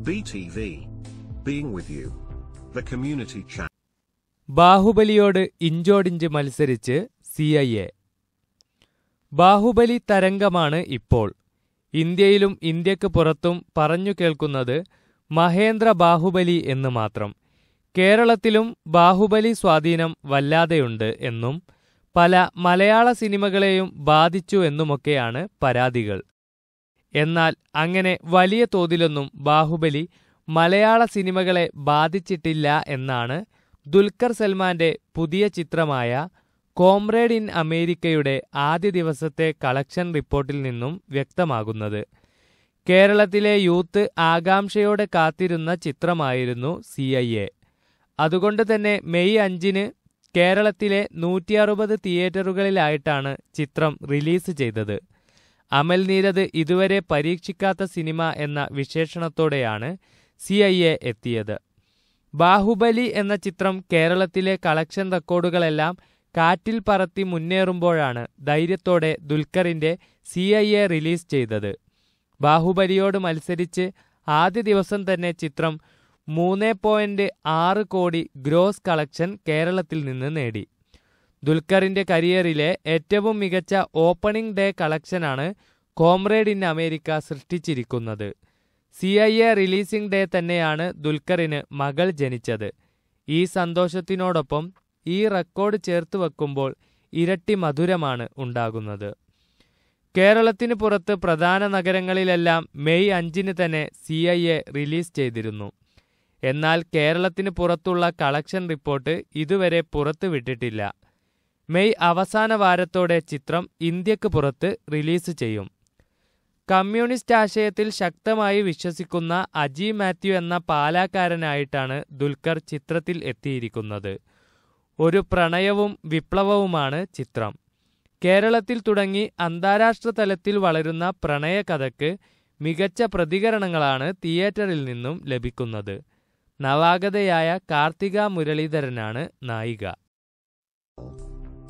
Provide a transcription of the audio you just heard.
BTV. Being with you. The community chat. ബാഹുബലിയോട് ഇഞ്ചോടിഞ്ച് മത്സരിച്ച് C I A Baahubali തരംഗമാണ് ഇപ്പോൾ ഇന്ത്യയിലും ഇന്ത്യയ്ക്ക് പുറത്തും പറഞ്ഞു കേൾക്കുന്നത് മഹേന്ദ്ര ബാഹുബലി എന്ന് മാത്രം കേരളത്തിലും ബാഹുബലി സ്വാധീനം വല്ലാതെയുണ്ട് എന്നും പല മലയാള സിനിമകളെയും ബാധിച്ചു എന്നുമൊക്കെയാണ് പരാതികൾ എന്നാൽ അങ്ങനെ വലിയ തോതിലൊന്നും ബാഹുബലി മലയാള സിനിമകളെ ബാധിച്ചിട്ടില്ല എന്നാണ് ദുൽഖർ സൽമാന്റെ പുതിയ ചിത്രമായ കോംറേഡ് ഇൻ അമേരിക്കയുടെ ആദ്യ ദിവസത്തെ കളക്ഷൻ റിപ്പോർട്ടിൽ നിന്നും വ്യക്തമാകുന്നത്. കേരളത്തിലെ യൂത്ത് ആകാംക്ഷയോടെ കാത്തിരുന്ന ചിത്രമായിരുന്നു സി ഐ എ. അതുകൊണ്ട് തന്നെ മെയ് അഞ്ചിന് കേരളത്തിലെ നൂറ്റി അറുപത് തിയേറ്ററുകളിലായിട്ടാണ് ചിത്രം റിലീസ് ചെയ്തത്. അമൽ നീരദ് ഇതുവരെ പരീക്ഷിക്കാത്ത സിനിമ എന്ന വിശേഷണത്തോടെയാണ് സി ഐ എ എത്തിയത്. ബാഹുബലി എന്ന ചിത്രം കേരളത്തിലെ കളക്ഷൻ റെക്കോർഡുകളെല്ലാം കാറ്റിൽ പറത്തി മുന്നേറുമ്പോഴാണ് ധൈര്യത്തോടെ ദുൽഖറിന്റെ സി ഐ എ റിലീസ് ചെയ്തത്. ബാഹുബലിയോട് മത്സരിച്ച് ആദ്യ ദിവസം തന്നെ ചിത്രം മൂന്ന് പോയിന്റ് ആറ് കോടി ഗ്രോസ് കളക്ഷൻ കേരളത്തിൽ നിന്ന് നേടി. ദുൽഖറിന്റെ കരിയറിലെ ഏറ്റവും മികച്ച ഓപ്പണിംഗ് ഡേ കളക്ഷനാണ് കോംറേഡ് ഇൻ അമേരിക്ക സൃഷ്ടിച്ചിരിക്കുന്നത്. C I A releasing day തന്നെയാണ് ദുൽഖറിന് മകൾ ജനിച്ചത്. ഈ സന്തോഷത്തിനോടൊപ്പം ഈ റെക്കോർഡ് ചേർത്ത് വെക്കുമ്പോൾ ഇരട്ടി മധുരമാണ് ഉണ്ടാകുന്നത്. കേരളത്തിന് പുറത്ത് പ്രധാന നഗരങ്ങളിലെല്ലാം മെയ് അഞ്ചിന് തന്നെ സി ഐ എ റിലീസ് ചെയ്തിരുന്നു. എന്നാൽ കേരളത്തിന് പുറത്തുള്ള കളക്ഷൻ റിപ്പോർട്ട് ഇതുവരെ പുറത്തുവിട്ടിട്ടില്ല. മെയ് അവസാന വാരത്തോടെ ചിത്രം ഇന്ത്യയ്ക്ക് പുറത്ത് റിലീസ് ചെയ്യും. കമ്മ്യൂണിസ്റ്റ് ആശയത്തിൽ ശക്തമായി വിശ്വസിക്കുന്ന അജി മാത്യു എന്ന പാലാക്കാരനായിട്ടാണ് ദുൽഖർ ചിത്രത്തിൽ എത്തിയിരിക്കുന്നത്. ഒരു പ്രണയവും വിപ്ലവവുമാണ് ചിത്രം. കേരളത്തിൽ തുടങ്ങി അന്താരാഷ്ട്ര തലത്തിൽ വളരുന്ന പ്രണയകഥയ്ക്ക് മികച്ച പ്രതികരണങ്ങളാണ് തിയേറ്ററിൽ നിന്നും ലഭിക്കുന്നത്. നവാഗതയായ കാർത്തിക മുരളീധരനാണ് നായിക.